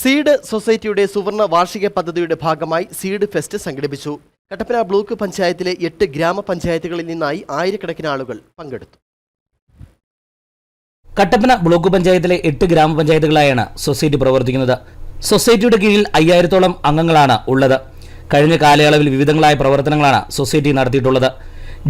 Seed സൊസൈറ്റിയുടെ സുവർണ വാർഷിക പദ്ധതിയുടെ ഭാഗമായി സീഡ് ഫെസ്റ്റ് സംഘടിപ്പിച്ചു. കട്ടപ്പന ബ്ലോക്ക് പഞ്ചായത്തിലെ എട്ട് ഗ്രാമപഞ്ചായത്തുകളിൽ നിന്നായി ആയിരക്കണക്കിന് ആളുകൾ പങ്കെടുത്തു. കട്ടപ്പന ബ്ലോക്ക് പഞ്ചായത്തിലെ എട്ട് ഗ്രാമപഞ്ചായത്തുകളായാണ് സൊസൈറ്റി പ്രവർത്തിക്കുന്നത്. സൊസൈറ്റിയുടെ കീഴിൽ അയ്യായിരത്തോളം അംഗങ്ങളാണ് ഉള്ളത്. കഴിഞ്ഞ കാലയളവിൽ വിവിധങ്ങളായ പ്രവർത്തനങ്ങളാണ് സൊസൈറ്റി നടത്തിയിട്ടുള്ളത്.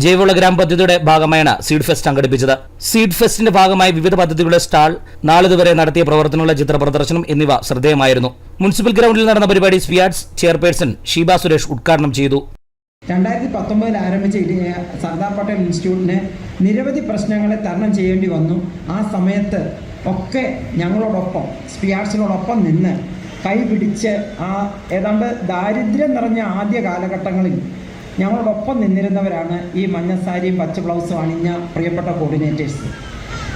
ജൈവവള ഗ്രാമ പദ്ധതിയുടെ ഭാഗമായാണ് സീഡ് ഫെസ്റ്റ് സംഘടിപ്പിച്ചത്. സീഡ് ഫെസ്റ്റിന്റെ ഭാഗമായി വിവിധ പദ്ധതികളുടെ സ്റ്റാൾ നാളിതുവരെ നടത്തിയ പ്രവർത്തനങ്ങളുടെ ചിത്ര പ്രദർശനം എന്നിവ ശ്രദ്ധേയമായിരുന്നു. മുനിസിപ്പൽ ഗ്രൗണ്ടിൽ നടന്ന പരിപാടി സ്വിയാഡ്സ് ചെയർപേഴ്സൺ ഷീബ സുരേഷ് ഉദ്ഘാടനം ചെയ്തു. രണ്ടായിരത്തി പത്തൊമ്പതിൽ ആരംഭിച്ച സർദാർ പട്ടേൽ ഇൻസ്റ്റിറ്റ്യൂട്ടിന് നിരവധി പ്രശ്നങ്ങളെ തരണം ചെയ്യേണ്ടി വന്നു. ആ സമയത്ത് ഒക്കെ ഞങ്ങളോടൊപ്പം സ്പിയാർസിനോടൊപ്പം നിന്ന് കൈപിടിച്ച് ആ ഏതാണ്ട് ദാരിദ്ര്യം നിറഞ്ഞ ആദ്യ കാലഘട്ടങ്ങളിൽ ഞങ്ങളോടൊപ്പം നിന്നിരുന്നവരാണ് ഈ മഞ്ഞ മഞ്ഞസാരിയും പച്ച ബ്ലൗസും അണിഞ്ഞ പ്രിയപ്പെട്ട കോർഡിനേറ്റേഴ്സ്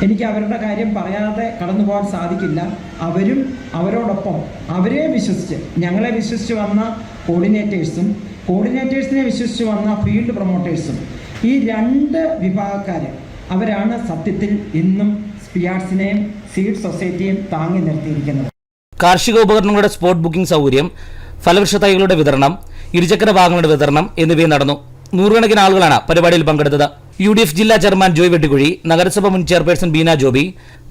എനിക്ക് അവരുടെ കാര്യം പറയാതെ കടന്നു പോകാൻ സാധിക്കില്ല. അവരും അവരോടൊപ്പം അവരെ വിശ്വസിച്ച് ഞങ്ങളെ വിശ്വസിച്ച് വന്ന കോർഡിനേറ്റേഴ്സും കോർഡിനേറ്റേഴ്സിനെ വിശ്വസിച്ച് വന്ന ഫീൽഡ് പ്രൊമോട്ടേഴ്സും ഈ രണ്ട് വിഭാഗക്കാർ അവരാണ് സത്യത്തിൽ ഇന്നും സ്പിയാർസിനെയും സീഡ് സൊസൈറ്റിയും താങ്ങി നിർത്തിയിരിക്കുന്നത്. കാർഷിക ഉപകരണങ്ങളുടെ സ്പോട്ട് ബുക്കിംഗ് സൗകര്യം ഫലവൃക്ഷ തൈകളുടെ വിതരണം ഇരുചക്ര വാഹനങ്ങളുടെ വിതരണം എന്നിവയും നടന്നു. നൂറുകണക്കിന് ആളുകളാണ് പരിപാടിയിൽ പങ്കെടുത്തത്. യു ഡി എഫ് ജില്ലാ ചെയർമാൻ ജോയ് വെട്ടിക്കുഴി നഗരസഭ മുൻ ചെയർപേഴ്സൺ ബീന ജോബി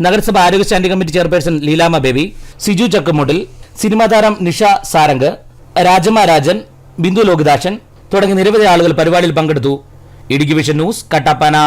നഗരസഭ ആരോഗ്യ standing committee chairperson Leelamma Baby Siju Chakkumuttil cinema താരം നിഷ സാരംഗ് രാജമ്മ രാജൻ ബിന്ദു ലോകിദാശൻ തുടങ്ങി നിരവധി ആളുകൾ പരിപാടിയിൽ പങ്കെടുത്തു. Idukki vision news Kattappana.